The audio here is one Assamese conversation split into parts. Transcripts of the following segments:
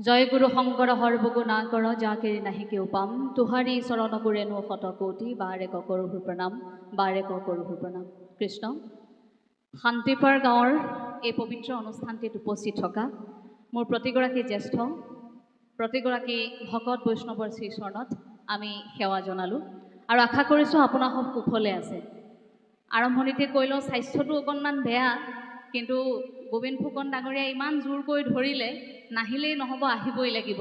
জয় গুৰু শংকৰ সৰ্বগু না কৰ যাকে নাহি কেও পাম। তোহাৰী চৰণ গুৰেনো শত কোটি বাৰে ক কৰোহু প্ৰণাম বাৰে ক কৰোহু প্ৰণাম। কৃষ্ণ শান্তিপাৰ গাঁৱৰ এই পবিত্ৰ অনুষ্ঠানটিত উপস্থিত থকা মোৰ প্ৰতিগৰাকী জ্যেষ্ঠ প্ৰতিগৰাকী ভকত বৈষ্ণৱৰ শ্ৰীচৰণত আমি সেৱা জনালোঁ। আৰু আশা কৰিছোঁ আপোনাৰ সব কুশলে আছে। আৰম্ভণিতে কৈ লওঁ স্বাস্থ্যটো অকণমান বেয়া কিন্তু গোবিন্দ ফুকন ডাঙৰীয়াই ইমান জোৰকৈ ধৰিলে নাহিলেই নহ'ব আহিবই লাগিব।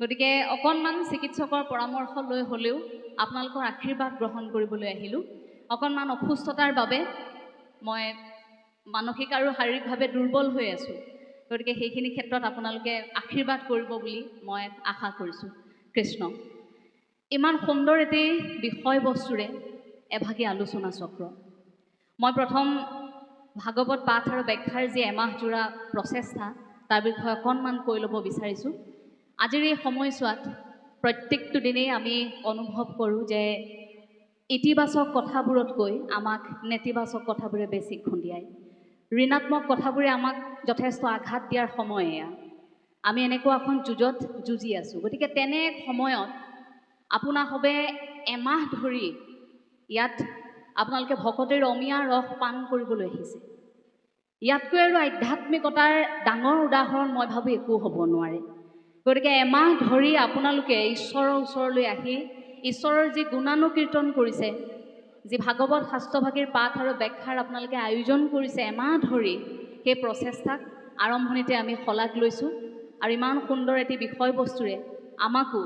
গতিকে অকণমান চিকিৎসকৰ পৰামৰ্শ লৈ হ'লেও আপোনালোকৰ আশীৰ্বাদ গ্ৰহণ কৰিবলৈ আহিলোঁ। অকণমান অসুস্থতাৰ বাবে মই মানসিক আৰু শাৰীৰিকভাৱে দুৰ্বল হৈ আছোঁ। গতিকে সেইখিনি ক্ষেত্ৰত আপোনালোকে আশীৰ্বাদ কৰিব বুলি মই আশা কৰিছোঁ। কৃষ্ণ ইমান সুন্দৰ এটি বিষয়বস্তুৰে এভাগী আলোচনা চক্ৰ মই প্ৰথম ভাগৱত পাঠ আৰু ব্যাখ্যাৰ যি এমাহজোৰা প্ৰচেষ্টা তাৰ বিষয়ে অকণমান কৈ ল'ব বিচাৰিছোঁ। আজিৰ এই সময়ছোৱাত প্ৰত্যেকটো দিনেই আমি অনুভৱ কৰোঁ যে ইতিবাচক কথাবোৰতকৈ আমাক নেতিবাচক কথাবোৰে বেছি খুন্দিয়ায়। ঋণাত্মক কথাবোৰে আমাক যথেষ্ট আঘাত দিয়াৰ সময় এয়া। আমি এনেকুৱা এখন যুঁজত যুঁজি আছোঁ। গতিকে তেনে এক সময়ত আপোনাসৱে এমাহ ধৰি ইয়াত আপোনালোকে ভকতিৰ অমিয়া ৰস পান কৰিবলৈ আহিছে। ইয়াতকৈ আৰু আধ্যাত্মিকতাৰ ডাঙৰ উদাহৰণ মই ভাবোঁ একো হ'ব নোৱাৰে। গতিকে এমাহ ধৰি আপোনালোকে ঈশ্বৰৰ ওচৰলৈ আহি ঈশ্বৰৰ যি গুণানুকীৰ্তন কৰিছে যি ভাগৱত শাস্ত্ৰভাগীৰ পাঠ আৰু ব্যাখ্যাৰ আপোনালোকে আয়োজন কৰিছে এমাহ ধৰি সেই প্ৰচেষ্টাক আৰম্ভণিতে আমি শলাগ লৈছোঁ। আৰু ইমান সুন্দৰ এটি বিষয়বস্তুৰে আমাকো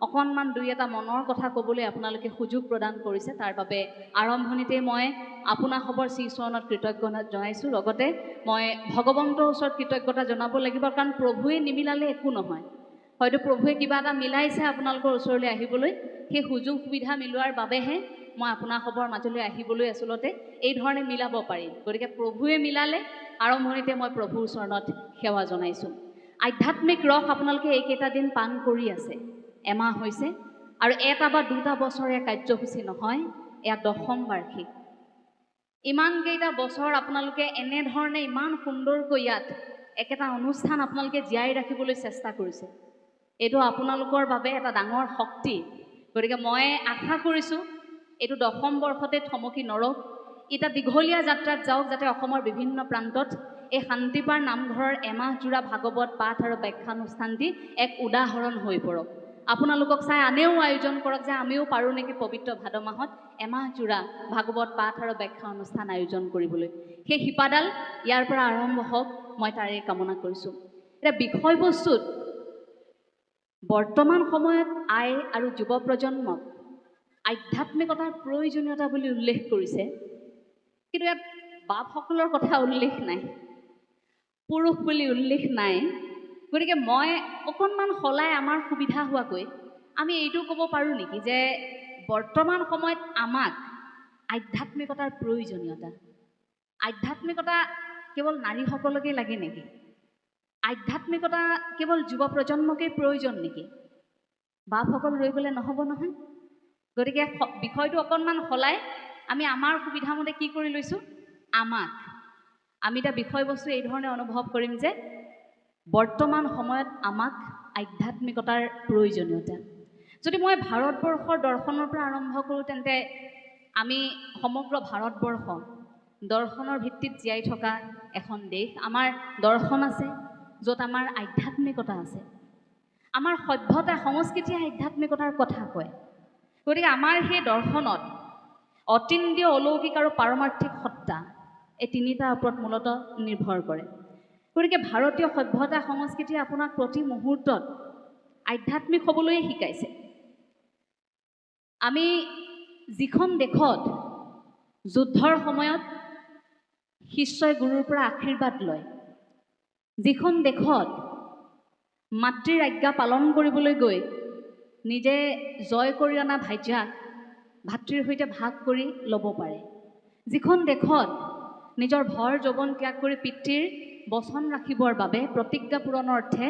অকণমান দুই এটা মনৰ কথা ক'বলৈ আপোনালোকে সুযোগ প্ৰদান কৰিছে। তাৰ বাবে আৰম্ভণিতে মই আপোনাসৱৰ শ্ৰীচৰণত কৃতজ্ঞতা জনাইছোঁ। লগতে মই ভগৱন্তৰ ওচৰত কৃতজ্ঞতা জনাব লাগিব কাৰণ প্ৰভুৱে নিমিলালে একো নহয়। হয়তো প্ৰভুৱে কিবা এটা মিলাইছে আপোনালোকৰ ওচৰলৈ আহিবলৈ। সেই সুযোগ সুবিধা মিলোৱাৰ বাবেহে মই আপোনাসৱৰ মাজলৈ আহিবলৈ আচলতে এই ধৰণে মিলাব পাৰিম। গতিকে প্ৰভুৱে মিলালে আৰম্ভণিতে মই প্ৰভুৰ চৰণত সেৱা জনাইছোঁ। আধ্যাত্মিক ৰস আপোনালোকে এইকেইটা দিন পাণ কৰি আছে। এমাহ হৈছে। আৰু এটা বা দুটা বছৰীয়া কাৰ্যসূচী নহয় এয়া দশম বাৰ্ষিক। ইমানকেইটা বছৰ আপোনালোকে এনেধৰণে ইমান সুন্দৰকৈ ইয়াত একেটা অনুষ্ঠান আপোনালোকে জীয়াই ৰাখিবলৈ চেষ্টা কৰিছে। এইটো আপোনালোকৰ বাবে এটা ডাঙৰ শক্তি। গতিকে মই আশা কৰিছোঁ এইটো দশম বৰ্ষতে থমকি নৰক। এটা দীঘলীয়া যাত্ৰাত যাওক যাতে অসমৰ বিভিন্ন প্ৰান্তত এই শান্তিপাৰ নামঘৰৰ এমাহজোৰা ভাগৱত পাঠ আৰু ব্যাখ্যানুষ্ঠানটি এক উদাহৰণ হৈ পৰক। আপোনালোকক চাই আনেও আয়োজন কৰক যে আমিও পাৰোঁ নেকি পবিত্ৰ ভাদ মাহত এমাহজোৰা ভাগৱত পাঠ আৰু ব্যাখ্যা অনুষ্ঠান আয়োজন কৰিবলৈ। সেই শিপাডাল ইয়াৰ পৰা আৰম্ভ হওক মই তাৰে কামনা কৰিছোঁ। এতিয়া বিষয়বস্তুত বৰ্তমান সময়ত আই আৰু যুৱ প্ৰজন্মক আধ্যাত্মিকতাৰ প্ৰয়োজনীয়তা বুলি উল্লেখ কৰিছে কিন্তু ইয়াত বাপসকলৰ কথা উল্লেখ নাই পুৰুষ বুলি উল্লেখ নাই। গতিকে মই অকণমান সলাই আমাৰ সুবিধা হোৱাকৈ আমি এইটো ক'ব পাৰোঁ নেকি যে বৰ্তমান সময়ত আমাক আধ্যাত্মিকতাৰ প্ৰয়োজনীয়তা আধ্যাত্মিকতা কেৱল নাৰীসকলকেই লাগে নেকি? আধ্যাত্মিকতা কেৱল যুৱ প্ৰজন্মকেই প্ৰয়োজন নেকি? বাপসকল ৰৈ গ'লে নহ'ব নহয়। গতিকে বিষয়টো অকণমান সলাই আমি আমাৰ সুবিধামতে কি কৰি লৈছোঁ? আমাক। আমি এতিয়া বিষয়বস্তু এই ধৰণে অনুভৱ কৰিম যে বৰ্তমান সময়ত আমাক আধ্যাত্মিকতাৰ প্ৰয়োজনীয়তা। যদি মই ভাৰতবৰ্ষৰ দৰ্শনৰ পৰা আৰম্ভ কৰোঁ তেন্তে আমি সমগ্ৰ ভাৰতবৰ্ষ দৰ্শনৰ ভিত্তিত জীয়াই থকা এখন দেশ। আমাৰ দৰ্শন আছে য'ত আমাৰ আধ্যাত্মিকতা আছে। আমাৰ সভ্যতা সংস্কৃতিয়ে আধ্যাত্মিকতাৰ কথা কয়। গতিকে আমাৰ সেই দৰ্শনত অতীন্দ্ৰিয় অলৌকিক আৰু পাৰমাৰ্থিক সত্তা এই তিনিটাৰ ওপৰত মূলতঃ নিৰ্ভৰ কৰে। গতিকে ভাৰতীয় সভ্যতা সংস্কৃতিয়ে আপোনাক প্ৰতি মুহূৰ্তত আধ্যাত্মিক হ'বলৈয়ে শিকাইছে। আমি যিখন দেশত যুদ্ধৰ সময়ত শিষ্যই গুৰুৰ পৰা আশীৰ্বাদ লয় যিখন দেশত মাতৃৰ আজ্ঞা পালন কৰিবলৈ গৈ নিজে জয় কৰি অনা ভাজ্যাক ভাতৃৰ সৈতে ভাগ কৰি ল'ব পাৰে যিখন দেশত নিজৰ ভৰ যৌৱন ত্যাগ কৰি পিতৃৰ বচন ৰাখিবৰ বাবে প্ৰতিজ্ঞা পূৰণৰ অৰ্থে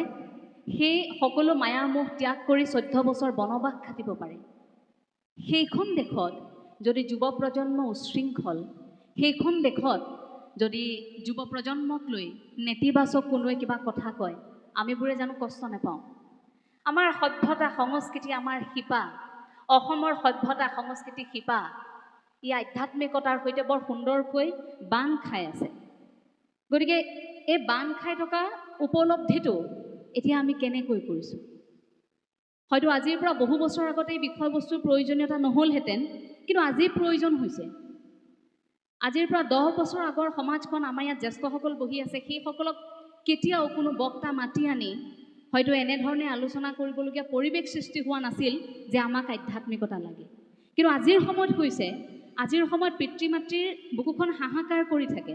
সেই সকলো মায়ামোহ ত্যাগ কৰি চৈধ্য বছৰ বনবাস খাটিব পাৰে। সেইখন দেশত যদি যুৱ প্ৰজন্ম উচ্ছৃংখল সেইখন দেশত যদি যুৱ প্ৰজন্মক লৈ নেতিবাচক কোনোৱে কিবা কথা কয় আমিবোৰে জানো কষ্ট নাপাওঁ। আমাৰ সভ্যতা সংস্কৃতি আমাৰ শিপা। অসমৰ সভ্যতা সংস্কৃতি শিপা। ই আধ্যাত্মিকতাৰ সৈতে বৰ সুন্দৰকৈ বান্ধ খাই আছে। গতিকে এই বান্ধ খাই থকা উপলব্ধিটো এতিয়া আমি কেনেকৈ কৰিছোঁ? হয়তো আজিৰ পৰা বহু বছৰ আগতে এই বিষয়বস্তুৰ প্ৰয়োজনীয়তা নহ'লহেঁতেন কিন্তু আজি প্ৰয়োজন হৈছে। আজিৰ পৰা দহ বছৰ আগৰ সমাজখন আমাৰ ইয়াত জ্যেষ্ঠসকল বহি আছে সেইসকলক কেতিয়াও কোনো বক্তা মাতি আনি হয়তো এনেধৰণে আলোচনা কৰিবলগীয়া পৰিৱেশ সৃষ্টি হোৱা নাছিল যে আমাক আধ্যাত্মিকতা লাগে। কিন্তু আজিৰ সময়ত হৈছে আজিৰ সময়ত পিতৃ মাতৃৰ বুকুখন হাহাকাৰ কৰি থাকে।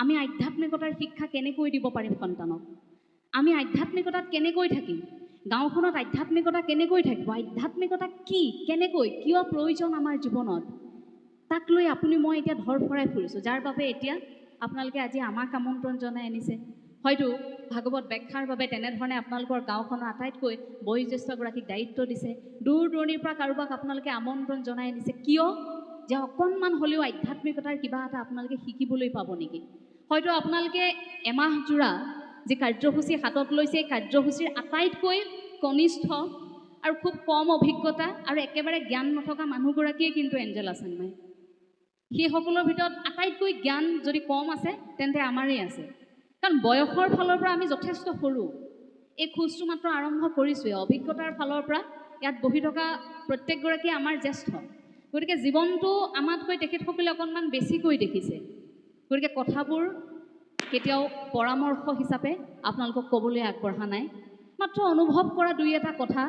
আমি আধ্যাত্মিকতাৰ শিক্ষা কেনেকৈ দিব পাৰিম সন্তানক? আমি আধ্যাত্মিকতাত কেনেকৈ থাকিম? গাঁওখনত আধ্যাত্মিকতা কেনেকৈ থাকিব? আধ্যাত্মিকতা কি? কেনেকৈ? কিয় প্ৰয়োজন আমাৰ জীৱনত? তাক লৈ আপুনি মই এতিয়া ধৰফৰাই ফুৰিছোঁ যাৰ বাবে এতিয়া আপোনালোকে আজি আমাক আমন্ত্ৰণ জনাই আনিছে। হয়তো ভাগৱত ব্যাখ্যাৰ বাবে তেনেধৰণে আপোনালোকৰ গাঁওখনৰ আটাইতকৈ বয়োজ্যেষ্ঠগৰাকীক দায়িত্ব দিছে। দূৰ দূৰণিৰ পৰা কাৰোবাক আপোনালোকে আমন্ত্ৰণ জনাই আনিছে। কিয়? যে অকণমান হ'লেও আধ্যাত্মিকতাৰ কিবা এটা আপোনালোকে শিকিবলৈ পাব নেকি? হয়তো আপোনালোকে এমাহ জোৰা যি কাৰ্যসূচী হাতত লৈছে এই কাৰ্যসূচীৰ আটাইতকৈ কনিষ্ঠ আৰু খুব কম অভিজ্ঞতা আৰু একেবাৰে জ্ঞান নথকা মানুহগৰাকীয়ে কিন্তু এঞ্জেলা চাংমাই সেইসকলৰ ভিতৰত আটাইতকৈ জ্ঞান যদি কম আছে তেন্তে আমাৰেই আছে। কাৰণ বয়সৰ ফালৰ পৰা আমি যথেষ্ট সৰু। এই খোজটো মাত্ৰ আৰম্ভ কৰিছোঁহে অভিজ্ঞতাৰ ফালৰ পৰা ইয়াত বহি থকা প্ৰত্যেকগৰাকীয়ে আমাৰ জ্যেষ্ঠ। গতিকে জীৱনটো আমাতকৈ তেখেতসকলে অকণমান বেছিকৈ দেখিছে। গতিকে কথাবোৰ কেতিয়াও পৰামৰ্শ হিচাপে আপোনালোকক ক'বলৈ আগবঢ়া নাই। মাত্ৰ অনুভৱ কৰা দুই এটা কথা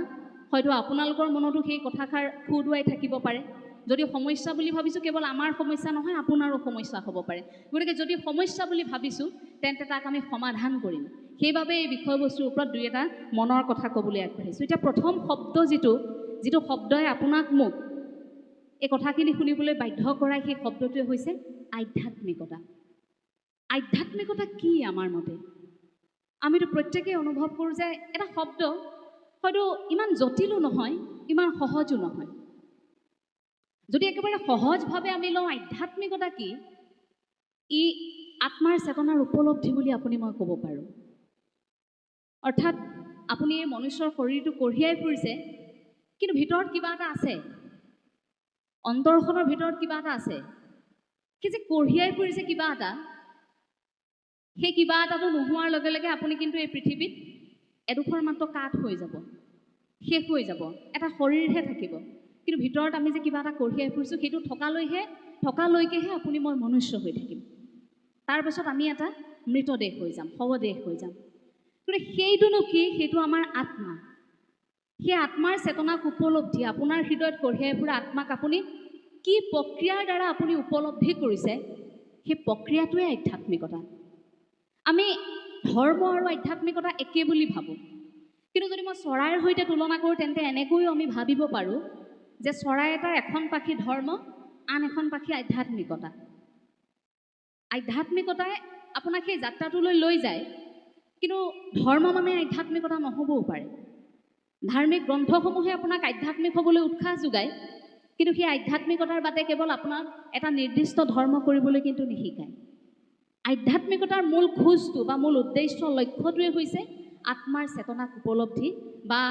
হয়তো আপোনালোকৰ মনতো সেই কথাষাৰ সুদুৱাই থাকিব পাৰে। যদি সমস্যা বুলি ভাবিছোঁ কেৱল আমাৰ সমস্যা নহয় আপোনাৰো সমস্যা হ'ব পাৰে। গতিকে যদি সমস্যা বুলি ভাবিছোঁ তেন্তে তাক আমি সমাধান কৰিম। সেইবাবে এই বিষয়বস্তুৰ ওপৰত দুই এটা মনৰ কথা ক'বলৈ আগবাঢ়িছোঁ। এতিয়া প্ৰথম শব্দ যিটো যিটো শব্দই আপোনাক মোক এই কথাখিনি শুনিবলৈ বাধ্য কৰাই সেই শব্দটোৱে হৈছে আধ্যাত্মিকতা। আধ্যাত্মিকতা কি আমাৰ মতে? আমিতো প্ৰত্যেকেই অনুভৱ কৰোঁ যে এটা শব্দ হয়তো ইমান জটিলো নহয় ইমান সহজো নহয়। যদি একেবাৰে সহজভাৱে আমি লওঁ আধ্যাত্মিকতা কি ই আত্মাৰ চেতনাৰ উপলব্ধি বুলি আপুনি মই ক'ব পাৰোঁ। অৰ্থাৎ আপুনি এই মনুষ্যৰ শৰীৰটো কঢ়িয়াই ফুৰিছে কিন্তু ভিতৰত কিবা এটা আছে। অন্তৰখনৰ ভিতৰত কিবা এটা আছে। সেই যে কঢ়িয়াই ফুৰিছে কিবা এটা। সেই কিবা এটাটো নোহোৱাৰ লগে লগে আপুনি কিন্তু এই পৃথিৱীত এডোখৰ মাত্ৰ কাঠ হৈ যাব শেষ হৈ যাব এটা শৰীৰহে থাকিব। কিন্তু ভিতৰত আমি যে কিবা এটা কঢ়িয়াই ফুৰিছোঁ সেইটো থকালৈহে থকালৈকেহে আপুনি মই মনুষ্য হৈ থাকিম। তাৰপাছত আমি এটা মৃতদেহ হৈ যাম শৱদেহ হৈ যাম। গতিকে সেইটোনো কি? সেইটো আমাৰ আত্মা। সেই আত্মাৰ চেতনাক উপলব্ধি আপোনাৰ হৃদয়ত কঢ়িয়াই ফুৰা আত্মাক আপুনি কি প্ৰক্ৰিয়াৰ দ্বাৰা আপুনি উপলব্ধি কৰিছে সেই প্ৰক্ৰিয়াটোৱে আধ্যাত্মিকতা। আমি ধৰ্ম আৰু আধ্যাত্মিকতা একে বুলি ভাবোঁ। কিন্তু যদি মই চৰাইৰ সৈতে তুলনা কৰোঁ তেন্তে এনেকৈও আমি ভাবিব পাৰোঁ যে চৰাই এটাৰ এখন পাখি ধৰ্ম আন এখন পাখি আধ্যাত্মিকতা। আধ্যাত্মিকতাই আপোনাক সেই যাত্ৰাটোলৈ লৈ যায় কিন্তু ধৰ্ম মানে আধ্যাত্মিকতা নহ'বও পাৰে। ধাৰ্মিক গ্ৰন্থসমূহে আপোনাক আধ্যাত্মিক হ'বলৈ উৎসাহ যোগায়। কিন্তু সেই আধ্যাত্মিকতাৰ বাদে কেৱল আপোনাক এটা নিৰ্দিষ্ট ধৰ্ম কৰিবলৈ কিন্তু নিশিকায়। আধ্যাত্মিকতাৰ মূল খোজটো বা মূল উদ্দেশ্য লক্ষ্যটোৱে হৈছে আত্মাৰ চেতনাক উপলব্ধি বা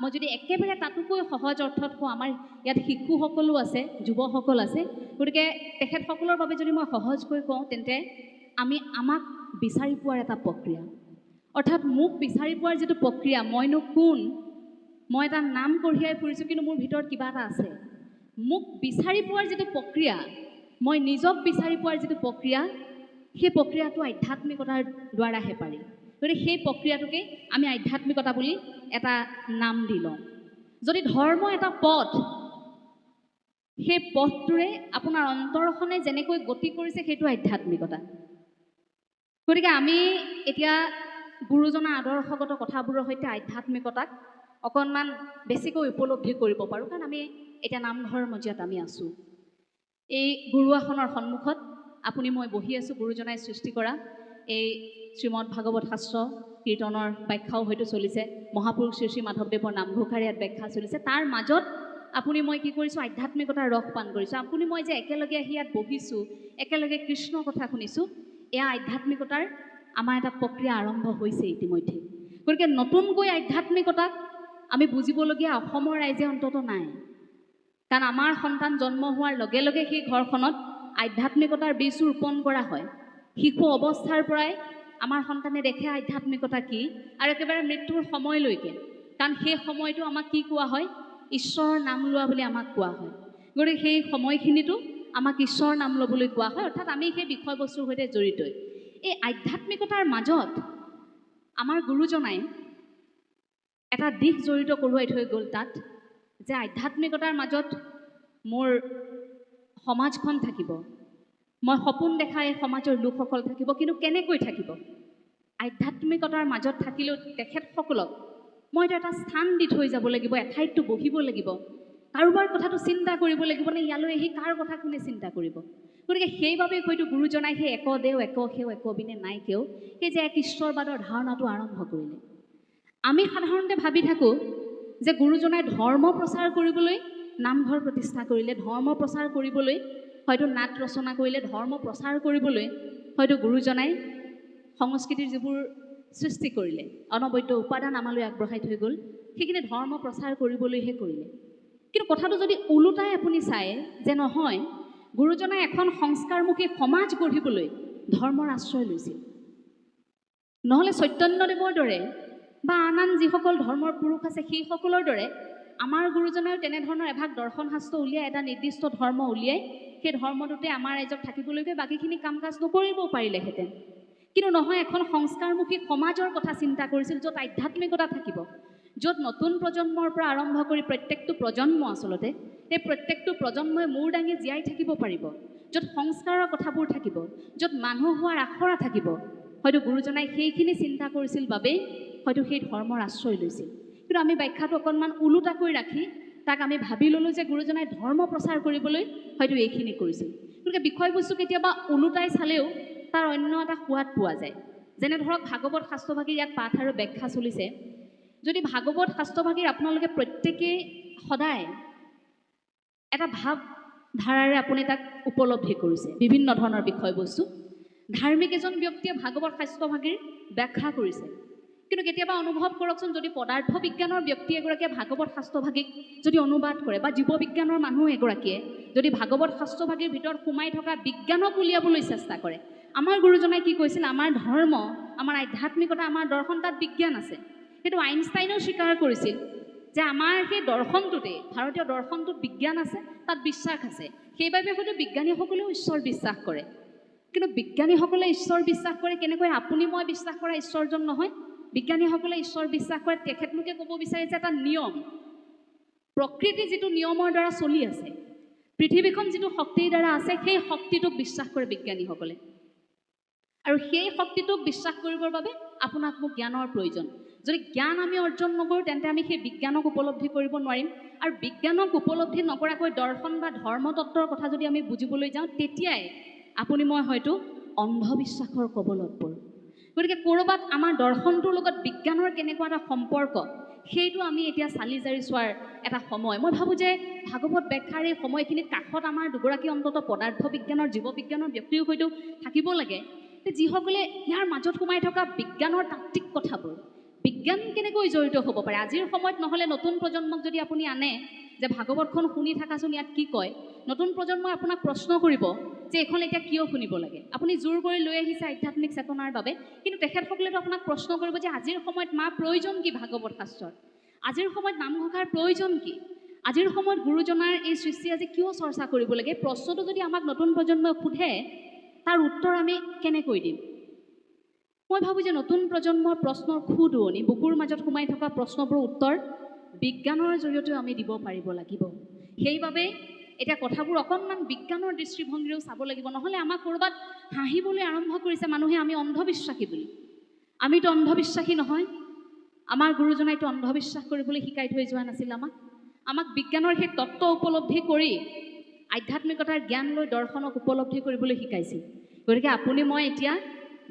মই যদি একেবাৰে তাতোকৈ সহজ অৰ্থত কওঁ আমাৰ ইয়াত শিশুসকলো আছে যুৱসকল আছে গতিকে তেখেতসকলৰ বাবে যদি মই সহজকৈ কওঁ তেন্তে আমি আমাক বিচাৰি পোৱাৰ এটা প্ৰক্ৰিয়া। অৰ্থাৎ মোক বিচাৰি পোৱাৰ যিটো প্ৰক্ৰিয়া মইনো কোন? মই এটা নাম কঢ়িয়াই ফুৰিছোঁ কিন্তু মোৰ ভিতৰত কিবা এটা আছে। মোক বিচাৰি পোৱাৰ যিটো প্ৰক্ৰিয়া মই নিজক বিচাৰি পোৱাৰ যিটো প্ৰক্ৰিয়া সেই প্ৰক্ৰিয়াটো আধ্যাত্মিকতাৰ দ্বাৰাহে পাৰি। গতিকে সেই প্ৰক্ৰিয়াটোকে আমি আধ্যাত্মিকতা বুলি এটা নাম দি লওঁ। যদি ধৰ্ম এটা পথ সেই পথটোৰে আপোনাৰ অন্তৰখনে যেনেকৈ গতি কৰিছে সেইটো আধ্যাত্মিকতা। গতিকে আমি এতিয়া গুৰুজনাৰ আদৰ্শগত কথাবোৰৰ সৈতে আধ্যাত্মিকতাক অকণমান বেছিকৈ উপলব্ধি কৰিব পাৰোঁ কাৰণ আমি এতিয়া নামঘৰৰ মজিয়াত আমি আছোঁ। এই গুৰুআসনৰ সন্মুখত আপুনি মই বহি আছোঁ গুৰুজনাই সৃষ্টি কৰা এই শ্ৰীমদ ভাগৱত শাস্ত্ৰ কীৰ্তনৰ ব্যাখ্যাও হয়তো চলিছে। মহাপুৰুষ শ্ৰী শ্ৰী মাধৱদেৱৰ নামঘোষাৰ ইয়াত ব্যাখ্যা চলিছে। তাৰ মাজত আপুনি মই কি কৰিছোঁ আধ্যাত্মিকতাৰ ৰস পান কৰিছোঁ। আপুনি মই যে একেলগে আহি ইয়াত বহিছোঁ একেলগে কৃষ্ণৰ কথা শুনিছোঁ এয়া আধ্যাত্মিকতাৰ আমাৰ এটা প্ৰক্ৰিয়া আৰম্ভ হৈছে ইতিমধ্যে। গতিকে নতুনকৈ আধ্যাত্মিকতাক আমি বুজিবলগীয়া অসমৰ ৰাইজে অন্তত নাই। কাৰণ আমাৰ সন্তান জন্ম হোৱাৰ লগে লগে সেই ঘৰখনত আধ্যাত্মিকতাৰ বীজ ৰোপণ কৰা হয়। শিশু অৱস্থাৰ পৰাই আমাৰ সন্তানে দেখে আধ্যাত্মিকতা কি আৰু একেবাৰে মৃত্যুৰ সময়লৈকে। কাৰণ সেই সময়টো আমাক কি কোৱা হয়? ঈশ্বৰৰ নাম লোৱা বুলি আমাক কোৱা হয়। গতিকে সেই সময়খিনিতো আমাক ঈশ্বৰৰ নাম ল'বলৈ কোৱা হয়। অৰ্থাৎ আমি সেই বিষয়বস্তুৰ সৈতে জড়িতই। এই আধ্যাত্মিকতাৰ মাজত আমাৰ গুৰুজনাই এটা দিশ জড়িত কৰোৱাই থৈ গ'ল তাত যে আধ্যাত্মিকতাৰ মাজত মোৰ সমাজখন থাকিব। মই সপোন দেখা এই সমাজৰ লোকসকল থাকিব কিন্তু কেনেকৈ থাকিব? আধ্যাত্মিকতাৰ মাজত থাকিলেও তেখেতসকলক মইতো এটা স্থান দি থৈ যাব লাগিব এঠাইততো বহিব লাগিব। কাৰোবাৰ কথাটো চিন্তা কৰিব লাগিব নে ইয়ালৈ আহি কাৰ কথা কোনে চিন্তা কৰিব? গতিকে সেইবাবে হয়তো গুৰুজনাই সেই এক দেও এক সেও এক বিনে নাইকেও সেই যে এক ঈশ্বৰবাদৰ ধাৰণাটো আৰম্ভ কৰিলে। আমি সাধাৰণতে ভাবি থাকোঁ যে গুৰুজনাই ধৰ্ম প্ৰচাৰ কৰিবলৈ নামঘৰ প্ৰতিষ্ঠা কৰিলে ধৰ্ম প্ৰচাৰ কৰিবলৈ হয়তো নাট ৰচনা কৰিলে ধৰ্ম প্ৰচাৰ কৰিবলৈ হয়তো গুৰুজনাই সংস্কৃতিৰ যিবোৰ সৃষ্টি কৰিলে অনবদ্য উপাদান আমালৈ আগবঢ়াই থৈ গ'ল সেইখিনি ধৰ্ম প্ৰচাৰ কৰিবলৈহে কৰিলে। কিন্তু কথাটো যদি ওলোটাই আপুনি চায় যে নহয় গুৰুজনাই এখন সংস্কাৰমুখী সমাজ গঢ়িবলৈ ধৰ্মৰ আশ্ৰয় লৈছিল। নহ'লে চৈতন্যদেৱৰ দৰে বা আন আন যিসকল ধৰ্মৰ পুৰুষ আছে সেইসকলৰ দৰে আমাৰ গুৰুজনাও তেনেধৰণৰ এভাগ দৰ্শন শাস্ত্ৰ উলিয়াই এটা নিৰ্দিষ্ট ধৰ্ম উলিয়াই সেই ধৰ্মটোতে আমাৰ ৰাইজক থাকিবলৈকে বাকীখিনি কাম কাজ নকৰিবও পাৰিলেহেঁতেন। কিন্তু নহয় এখন সংস্কাৰমুখী সমাজৰ কথা চিন্তা কৰিছিল য'ত আধ্যাত্মিকতা থাকিব য'ত নতুন প্ৰজন্মৰ পৰা আৰম্ভ কৰি প্ৰত্যেকটো প্ৰজন্ম আচলতে সেই প্ৰত্যেকটো প্ৰজন্মই মূৰ দাঙি জীয়াই থাকিব পাৰিব য'ত সংস্কাৰৰ কথাবোৰ থাকিব য'ত মানুহ হোৱাৰ আখৰা থাকিব। হয়তো গুৰুজনাই সেইখিনি চিন্তা কৰিছিল বাবেই হয়তো সেই ধৰ্মৰ আশ্ৰয় লৈছিল। কিন্তু আমি ব্যাখ্যাটো অকণমান ওলোটাকৈ ৰাখি তাক আমি ভাবি ল'লোঁ যে গুৰুজনাই ধৰ্ম প্ৰচাৰ কৰিবলৈ হয়তো এইখিনি কৰিছিল। গতিকে বিষয়বস্তু কেতিয়াবা ওলোটাই চালেও তাৰ অন্য এটা সোৱাদ পোৱা যায়। যেনে ধৰক ভাগৱত শাস্ত্ৰভাগীৰ ইয়াত পাঠ আৰু ব্যাখ্যা চলিছে যদি ভাগৱত শাস্ত্ৰভাগীৰ আপোনালোকে প্ৰত্যেকেই সদায় এটা ভাৱ ধাৰাৰে আপুনি তাক উপলব্ধি কৰিছে বিভিন্ন ধৰণৰ বিষয়বস্তু। ধাৰ্মিক এজন ব্যক্তিয়ে ভাগৱত শাস্ত্ৰভাগীৰ ব্যাখ্যা কৰিছে। কিন্তু কেতিয়াবা অনুভৱ কৰকচোন যদি পদাৰ্থ বিজ্ঞানৰ ব্যক্তি এগৰাকীয়ে ভাগৱত শাস্ত্ৰভাগীক যদি অনুবাদ কৰে বা জীৱ বিজ্ঞানৰ মানুহ এগৰাকীয়ে যদি ভাগৱত শাস্ত্ৰভাগীৰ ভিতৰত সোমাই থকা বিজ্ঞানক উলিয়াবলৈ চেষ্টা কৰে। আমাৰ গুৰুজনাই কি কৈছিল আমাৰ ধৰ্ম আমাৰ আধ্যাত্মিকতা আমাৰ দৰ্শন তাত বিজ্ঞান আছে। সেইটো আইনষ্টাইনেও স্বীকাৰ কৰিছিল যে আমাৰ সেই দৰ্শনটোতে ভাৰতীয় দৰ্শনটোত বিজ্ঞান আছে তাত বিশ্বাস আছে। সেইবাবে হয়তো বিজ্ঞানীসকলেও ঈশ্বৰ বিশ্বাস কৰে। কিন্তু বিজ্ঞানীসকলে ঈশ্বৰ বিশ্বাস কৰে কেনেকৈ? আপুনি মই বিশ্বাস কৰা ঈশ্বৰজন নহয়। বিজ্ঞানীসকলে ঈশ্বৰ বিশ্বাস কৰে তেখেতলোকে ক'ব বিচাৰিছে এটা নিয়ম প্ৰকৃতি যিটো নিয়মৰ দ্বাৰা চলি আছে পৃথিৱীখন যিটো শক্তিৰ দ্বাৰা আছে সেই শক্তিটোক বিশ্বাস কৰে বিজ্ঞানীসকলে। আৰু সেই শক্তিটোক বিশ্বাস কৰিবৰ বাবে আপোনাক মোক জ্ঞানৰ প্ৰয়োজন। যদি জ্ঞান আমি অৰ্জন নকৰোঁ তেন্তে আমি সেই বিজ্ঞানক উপলব্ধি কৰিব নোৱাৰিম। আৰু বিজ্ঞানক উপলব্ধি নকৰাকৈ দৰ্শন বা ধৰ্মতত্বৰ কথা যদি আমি বুজিবলৈ যাওঁ তেতিয়াই আপুনি মই হয়তো অন্ধবিশ্বাসৰ কবলত পৰোঁ। গতিকে ক'ৰবাত আমাৰ দৰ্শনটোৰ লগত বিজ্ঞানৰ কেনেকুৱা এটা সম্পৰ্ক সেইটো আমি এতিয়া চালি জাৰি চোৱাৰ এটা সময়। মই ভাবোঁ যে ভাগৱত ব্যাখ্যাৰ এই সময়খিনিত কাষত আমাৰ দুগৰাকী অন্তত পদাৰ্থ বিজ্ঞানৰ জীৱ বিজ্ঞানৰ ব্যক্তিও হয়তো থাকিব লাগে। যিসকলে ইয়াৰ মাজত সোমাই থকা বিজ্ঞানৰ তাত্ত্বিক কথাবোৰ বিজ্ঞান কেনেকৈ জড়িত হ'ব পাৰে? আজিৰ সময়ত নহ'লে নতুন প্ৰজন্মক যদি আপুনি আনে যে ভাগৱতখন শুনি থাকাচোন ইয়াত কি কয় নতুন প্ৰজন্মই আপোনাক প্ৰশ্ন কৰিব যে এইখন এতিয়া কিয় শুনিব লাগে। আপুনি জোৰ কৰি লৈ আহিছে আধ্যাত্মিক চেতনাৰ বাবে কিন্তু তেখেতসকলেতো আপোনাক প্ৰশ্ন কৰিব যে আজিৰ সময়ত মা প্ৰয়োজন কি ভাগৱত শাস্ত্ৰৰ? আজিৰ সময়ত নামঘোষাৰ প্ৰয়োজন কি? আজিৰ সময়ত গুৰুজনাৰ এই সৃষ্টি আজি কিয় চৰ্চা কৰিব লাগে? প্ৰশ্নটো যদি আমাক নতুন প্ৰজন্মই সোধে তাৰ উত্তৰ আমি কেনেকৈ দিম? মই ভাবোঁ যে নতুন প্ৰজন্মৰ প্ৰশ্নৰ খুদুৱনি বুকুৰ মাজত সোমাই থকা প্ৰশ্নবোৰৰ উত্তৰ বিজ্ঞানৰ জৰিয়তেও আমি দিব পাৰিব লাগিব। সেইবাবে এতিয়া কথাবোৰ অকণমান বিজ্ঞানৰ দৃষ্টিভংগীৰেও চাব লাগিব। নহ'লে আমাক ক'ৰবাত হাঁহিবলৈ আৰম্ভ কৰিছে মানুহে আমি অন্ধবিশ্বাসী বুলি। আমিতো অন্ধবিশ্বাসী নহয়। আমাৰ গুৰুজনাইতো অন্ধবিশ্বাস কৰিবলৈ শিকাই থৈ যোৱা নাছিল আমাক। আমাক বিজ্ঞানৰ সেই তত্ত্ব উপলব্ধি কৰি আধ্যাত্মিকতাৰ জ্ঞান লৈ দৰ্শনক উপলব্ধি কৰিবলৈ শিকাইছিল। গতিকে আপুনি মই এতিয়া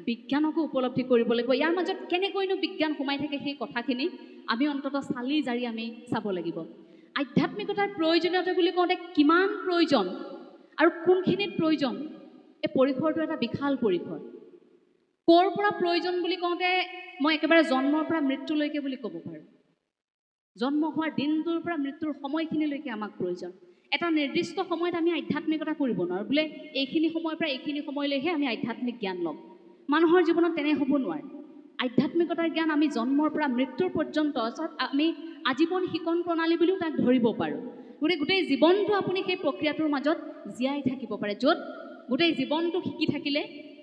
বিজ্ঞানকো উপলব্ধি কৰিব লাগিব। ইয়াৰ মাজত কেনেকৈনো বিজ্ঞান সোমাই থাকে সেই কথাখিনি আমি অন্ততঃ চালি জাৰি আমি চাব লাগিব। আধ্যাত্মিকতাৰ প্ৰয়োজনীয়তা বুলি কওঁতে কিমান প্ৰয়োজন আৰু কোনখিনিত প্ৰয়োজন এই পৰিসৰটো এটা বিশাল পৰিসৰ। ক'ৰ পৰা প্ৰয়োজন বুলি কওঁতে মই একেবাৰে জন্মৰ পৰা মৃত্যুলৈকে বুলি ক'ব পাৰোঁ। জন্ম হোৱাৰ দিনটোৰ পৰা মৃত্যুৰ সময়খিনিলৈকে আমাক প্ৰয়োজন। এটা নিৰ্দিষ্ট সময়ত আমি আধ্যাত্মিকতা কৰিব নোৱাৰোঁ। বোলে এইখিনি সময়ৰ পৰা এইখিনি সময়লৈহে আমি আধ্যাত্মিক জ্ঞান ল'ম। মানুহৰ জীৱনত তেনে হ'ব নোৱাৰে। আধ্যাত্মিকতাৰ জ্ঞান আমি জন্মৰ পৰা মৃত্যুৰ পৰ্যন্ত অৰ্থাৎ আমি আজীৱন শিকন প্ৰণালী বুলিও তাক ধৰিব পাৰোঁ। গতিকে গোটেই জীৱনটো আপুনি সেই প্ৰক্ৰিয়াটোৰ মাজত জীয়াই থাকিব পাৰে য'ত গোটেই জীৱনটো শিকি থাকিলে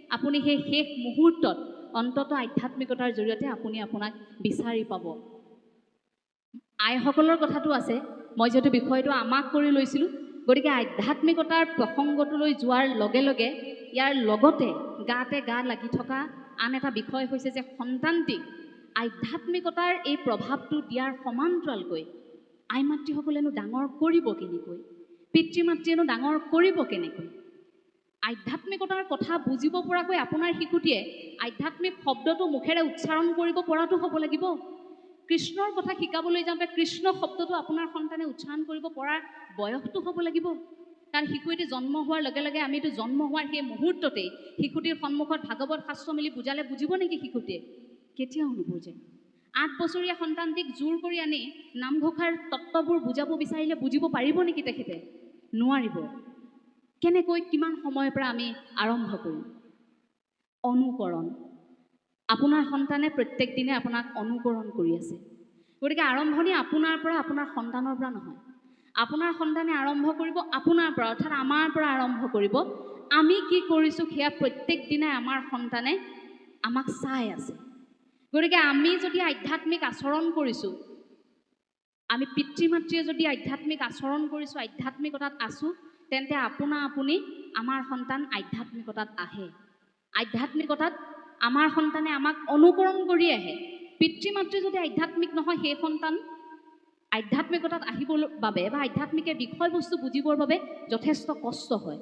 আপুনি সেই শেষ মুহূৰ্তত অন্তত আধ্যাত্মিকতাৰ জৰিয়তে আপুনি আপোনাক বিচাৰি পাব। আইসকলৰ কথাটো আছে মই যিহেতু বিষয়টো আমাক কৰি লৈছিলোঁ গতিকে আধ্যাত্মিকতাৰ প্ৰসংগটোলৈ যোৱাৰ লগে লগে ইয়াৰ লগতে গাতে গা লাগি থকা আন এটা বিষয় হৈছে যে সন্তানটিক আধ্যাত্মিকতাৰ এই প্ৰভাৱটো দিয়াৰ সমান্তৰালকৈ আই মাতৃসকলেনো ডাঙৰ কৰিব কেনেকৈ? পিতৃ মাতৃয়েনো ডাঙৰ কৰিব কেনেকৈ? আধ্যাত্মিকতাৰ কথা বুজিব পৰাকৈ আপোনাৰ শিশুটিয়ে আধ্যাত্মিক শব্দটো মুখেৰে উচ্চাৰণ কৰিব পৰাটো হ'ব লাগিব। কৃষ্ণৰ কথা শিকাবলৈ যাওঁতে কৃষ্ণ শব্দটো আপোনাৰ সন্তানে উচ্চাৰণ কৰিব পৰাৰ বয়সটো হ'ব লাগিব। কাৰণ শিশু এটি জন্ম হোৱাৰ লগে লগে আমিতো জন্ম হোৱাৰ সেই মুহূৰ্ততেই শিশুটিৰ সন্মুখত ভাগৱত শাস্ত্ৰ মেলি বুজালে বুজিব নেকি শিশুটিয়ে? কেতিয়াও নুবুজে। আঠ বছৰীয়া সন্তানটিক জোৰ কৰি আনি নামঘোষাৰ তত্ত্ববোৰ বুজাব বিচাৰিলে বুজিব পাৰিব নেকি তেখেতে? নোৱাৰিব। কেনেকৈ কিমান সময়ৰ পৰা আমি আৰম্ভ কৰিম? অনুকৰণ। আপোনাৰ সন্তানে প্ৰত্যেক দিনে আপোনাক অনুকৰণ কৰি আছে। গতিকে আৰম্ভণি আপোনাৰ পৰা আপোনাৰ সন্তানৰ পৰা নহয়। আপোনাৰ সন্তানে আৰম্ভ কৰিব আপোনাৰ পৰা অৰ্থাৎ আমাৰ পৰা আৰম্ভ কৰিব। আমি কি কৰিছোঁ সেয়া প্ৰত্যেক দিনাই আমাৰ সন্তানে আমাক চাই আছে। গতিকে আমি যদি আধ্যাত্মিক আচৰণ কৰিছোঁ আমি পিতৃ মাতৃয়ে যদি আধ্যাত্মিক আচৰণ কৰিছোঁ আধ্যাত্মিকতাত আছোঁ তেন্তে আপোনা আপুনি আমাৰ সন্তান আধ্যাত্মিকতাত আহে। আধ্যাত্মিকতাত আমাৰ সন্তানে আমাক অনুকৰণ কৰি আহে। পিতৃ মাতৃ যদি আধ্যাত্মিক নহয় সেই সন্তান আধ্যাত্মিকতাত আহিবৰ বাবে বা আধ্যাত্মিকে বিষয়বস্তু বুজিবৰ বাবে যথেষ্ট কষ্ট হয়।